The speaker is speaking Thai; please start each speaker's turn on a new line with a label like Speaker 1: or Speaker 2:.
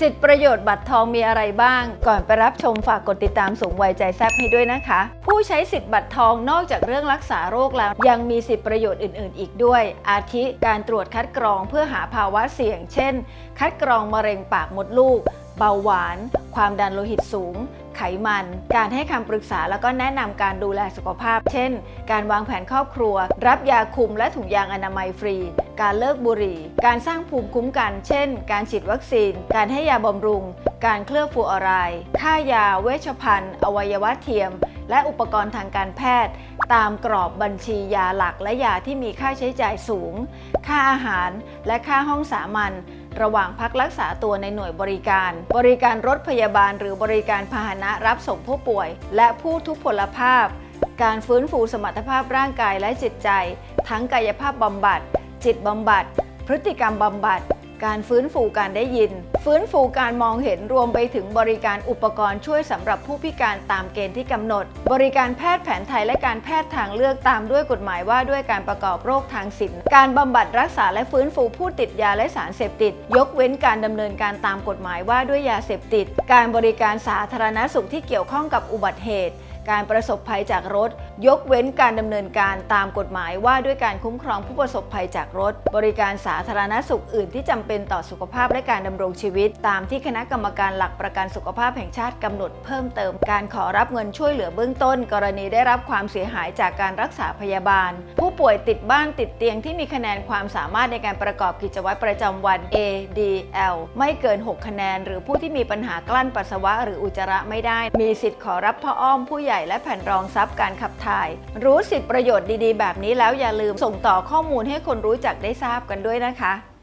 Speaker 1: สิทธิประโยชน์บัตรทองมีอะไรบ้าง ก่อนไปรับชมฝากกดติดตามสูงวัยใจแซบให้ด้วยนะคะ ผู้ใช้สิทธิบัตรทองนอกจากเรื่องรักษาโรคแล้ว ยังมีสิทธิประโยชน์อื่น ๆ อีกด้วย อาทิการตรวจคัดกรองเพื่อหาภาวะเสี่ยง เช่น คัดกรองมะเร็งปากมดลูก เบาหวาน ความดันโลหิตสูง ไขมัน การให้คำปรึกษาแล้วก็แนะนำการดูแลสุขภาพ เช่น การวางแผนครอบครัว รับยาคุมและถุงยางอนามัยฟรี การเลิกบุหรี่ การสร้างภูมิคุ้มกัน เช่น การฉีดวัคซีน การให้ยาบำรุง การเคลือบฟลูออไรด์ค่ายา เวชภัณฑ์ อวัยวะเทียม และอุปกรณ์ทางการแพทย์ ตามกรอบบัญชียาหลักและยาที่มีค่าใช้จ่ายสูง ค่าอาหาร และค่าห้องสามัญ ระหว่างพักรักษาตัวในหน่วยบริการ บริการรถพยาบาล หรือบริการพาหนะรับส่งผู้ป่วย และผู้ทุพพลภาพ การฟื้นฟูสมรรถภาพร่างกายและจิตใจ ทั้งกายภาพบำบัด จิตบำบัด พฤติกรรมบำบัด การฟื้นฟูการได้ยิน ฟื้นฟูการมองเห็นรวมไปถึงบริการอุปกรณ์ช่วยสำหรับผู้พิการตามเกณฑ์ที่กำหนด บริการแพทย์แผนไทยและการแพทย์ทางเลือกตามด้วยกฎหมายว่าด้วยการประกอบโรคทางศิลป์การบำบัดรักษาและฟื้นฟูผู้ติดยาและสารเสพติด ยกเว้นการดำเนินการตามกฎหมายว่าด้วยยาเสพติด การบริการสาธารณสุขที่เกี่ยวข้องกับอุบัติเหตุ การประสบภัยจากรถ ยกเว้นการดำเนินการตามกฎหมายว่าด้วยการคุ้มครองผู้ประสบภัยจากรถ บริการสาธารณสุขอื่นที่จำเป็นต่อสุขภาพและการดำรงชีวิต ตามที่คณะกรรมการหลักประกันสุขภาพแห่งชาติกำหนดเพิ่มเติมการขอรับเงินช่วยเหลือเบื้องต้น กรณีได้รับความเสียหายจากการรักษาพยาบาล ผู้ป่วยติดบ้านติดเตียงที่มีคะแนนความสามารถในการประกอบกิจวัตรประจำวัน A D L ไม่เกิน 6 คะแนน หรือผู้ที่มีปัญหากลั้นปัสสาวะหรืออุจจาระไม่ได้ มีสิทธิ์ขอรับพ่ออ้อมผู้ใหญ่และแผ่นรองซับการขับถ่าย รู้สิทธิประโยชน์ดีๆ แบบนี้แล้วอย่าลืมส่งต่อข้อมูลให้คนรู้จักได้ทราบกันด้วยนะคะ